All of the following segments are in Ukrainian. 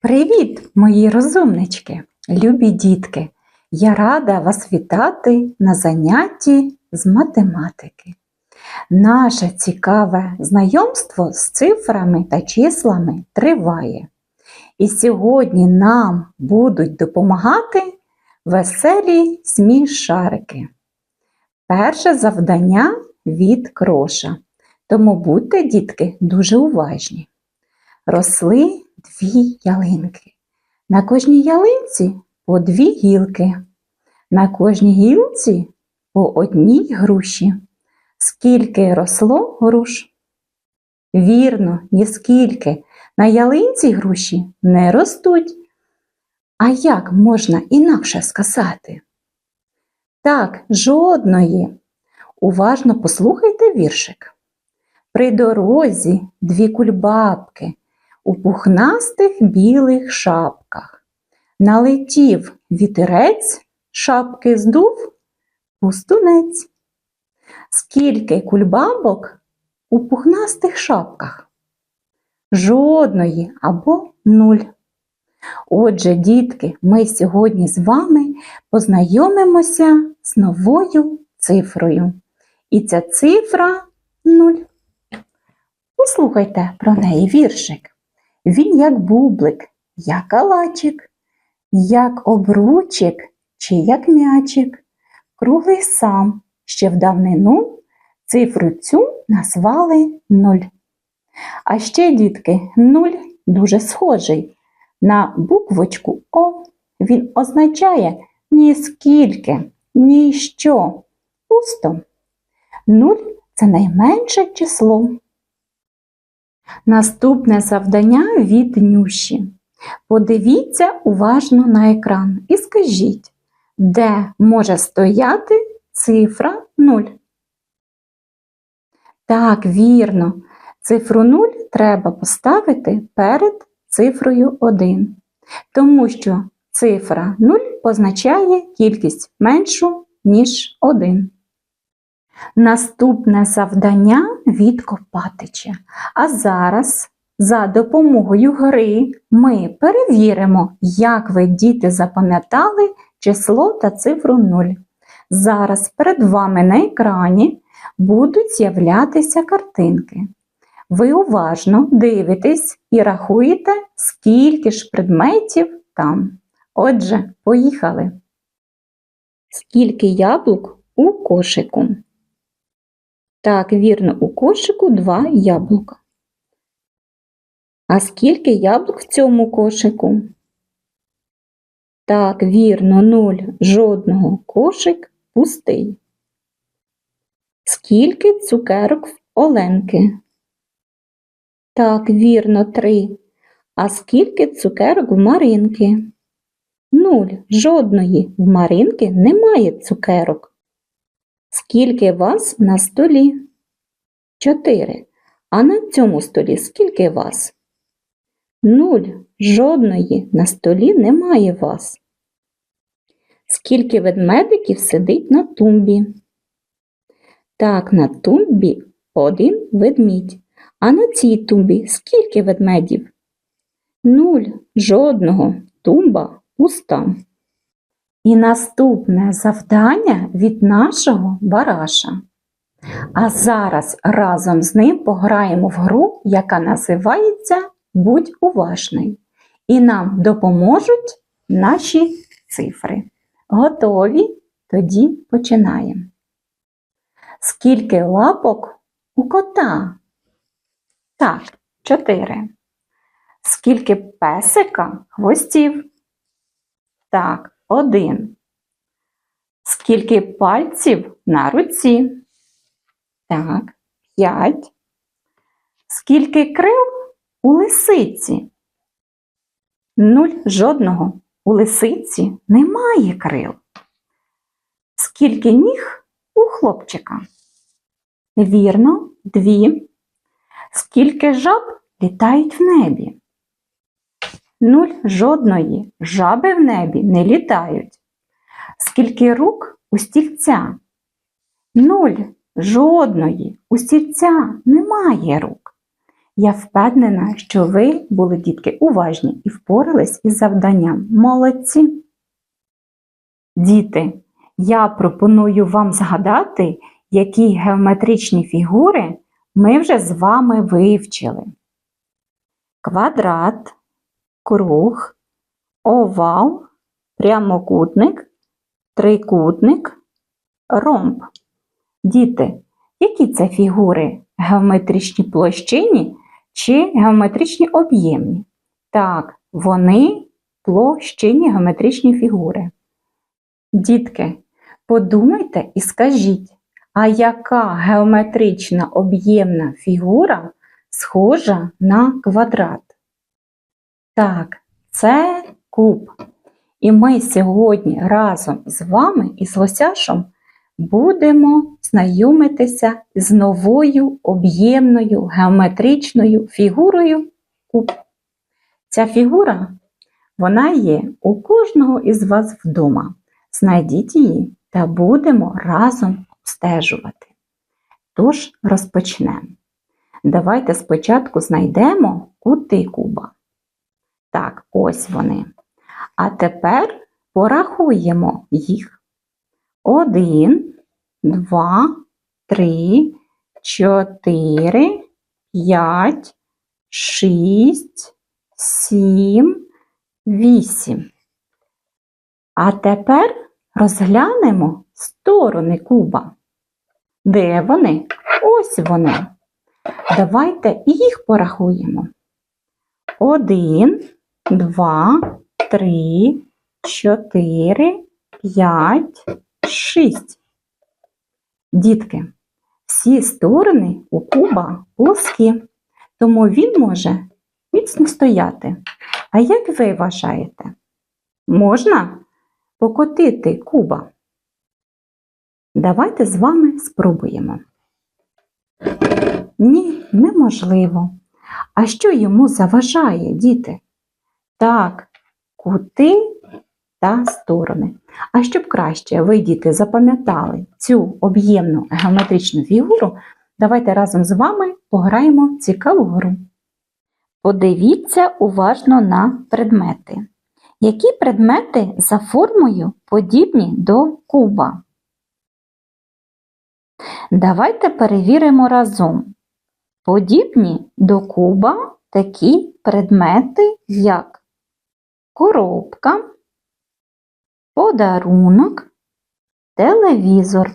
Привіт, мої розумнички, любі дітки! Я рада вас вітати на занятті з математики. Наше цікаве знайомство з цифрами та числами триває. І сьогодні нам будуть допомагати веселі смішарики. Перше завдання від кроша. Тому будьте, дітки, дуже уважні. Росли дві ялинки. На кожній ялинці по дві гілки. На кожній гілці по одній груші. Скільки росло груш? Вірно, ніскільки. На ялинці груші не ростуть. А як можна інакше сказати? Так, жодної. Уважно послухайте віршик. При дорозі дві кульбабки у пухнастих білих шапках. Налетів вітерець, шапки здув пустунець. Скільки кульбабок у пухнастих шапках? Жодної або нуль. Отже, дітки, ми сьогодні з вами познайомимося з новою цифрою. І ця цифра нуль. Послухайте про неї віршик. Він як бублик, як калачик, як обручик чи як м'ячик. Круглий сам ще в давнину цифру цю назвали нуль. А ще, дітки, нуль дуже схожий на буквочку О. Він означає ні скільки, ні що. Пусто. Нуль це найменше число. Наступне завдання від Нюші. Подивіться уважно на екран і скажіть, де може стояти цифра 0. Так, вірно, цифру 0 треба поставити перед цифрою 1, тому що цифра 0 позначає кількість меншу, ніж 1. Наступне завдання від Копатича. А зараз за допомогою гри ми перевіримо, як ви діти запам'ятали число та цифру 0. Зараз перед вами на екрані будуть з'являтися картинки. Ви уважно дивитесь і рахуєте, скільки ж предметів там. Отже, поїхали. Скільки яблук у кошику? Так, вірно, у кошику два яблука. А скільки яблук в цьому кошику? Так, вірно, нуль. Жодного кошик пустий. Скільки цукерок в Оленки? Так, вірно, три. А скільки цукерок в Маринки? Нуль. Жодної. В Маринки немає цукерок. Скільки вас на столі? Чотири. А на цьому столі скільки вас? Нуль. Жодної на столі немає вас. Скільки ведмедиків сидить на тумбі? Так, на тумбі один ведмідь. А на цій тумбі скільки ведмедів? Нуль. Жодного. Тумба пуста. І наступне завдання від нашого бараша. А зараз разом з ним пограємо в гру, яка називається Будь уважний. І нам допоможуть наші цифри. Готові? Тоді починаємо. Скільки лапок у кота? Так, чотири. Скільки песика хвостів? Так, один. Скільки пальців на руці? Так, п'ять. Скільки крил у лисиці? Нуль жодного. У лисиці немає крил. Скільки ніг у хлопчика? Вірно, дві. Скільки жаб літають в небі? Нуль жодної жаби в небі не літають. Скільки рук у стільця? Нуль. Жодної. У стільця немає рук. Я впевнена, що ви були дітки уважні і впорались із завданням. Молодці. Діти, я пропоную вам згадати, які геометричні фігури ми вже з вами вивчили. Квадрат, круг, овал, прямокутник, трикутник, ромб. Діти, які це фігури? Геометричні площині чи геометричні об'ємні? Так, вони площинні геометричні фігури. Дітки, подумайте і скажіть, а яка геометрична об'ємна фігура схожа на квадрат? Так, це куб. І ми сьогодні разом з вами і з Лосяшем будемо знайомитися з новою об'ємною геометричною фігурою куб. Ця фігура вона є у кожного із вас вдома. Знайдіть її та будемо разом обстежувати. Тож розпочнемо. Давайте спочатку знайдемо кути куба. Так, ось вони. А тепер порахуємо їх. Один, два, три, чотири, п'ять, шість, сім, вісім. А тепер розглянемо сторони куба. Де вони? Ось вони. Давайте їх порахуємо. Один, два, три, чотири, п'ять, шість. Дітки, всі сторони у куба плоскі, тому він може міцно стояти. А як ви вважаєте, можна покотити куба? Давайте з вами спробуємо. Ні, неможливо. А що йому заважає, діти? Так, кути та сторони. А щоб краще ви, діти, запам'ятали цю об'ємну геометричну фігуру, давайте разом з вами пограємо в цікаву гру. Подивіться уважно на предмети. Які предмети за формою подібні до куба? Давайте перевіримо разом. Подібні до куба такі предмети, як коробка, подарунок, телевізор.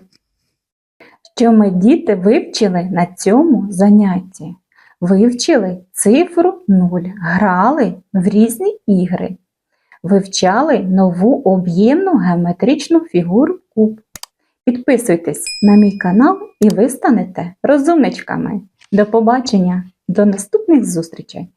Що ми діти вивчили на цьому занятті? Вивчили цифру 0, грали в різні ігри, вивчали нову об'ємну геометричну фігуру куб. Підписуйтесь на мій канал і ви станете розумничками. До побачення, до наступних зустрічей!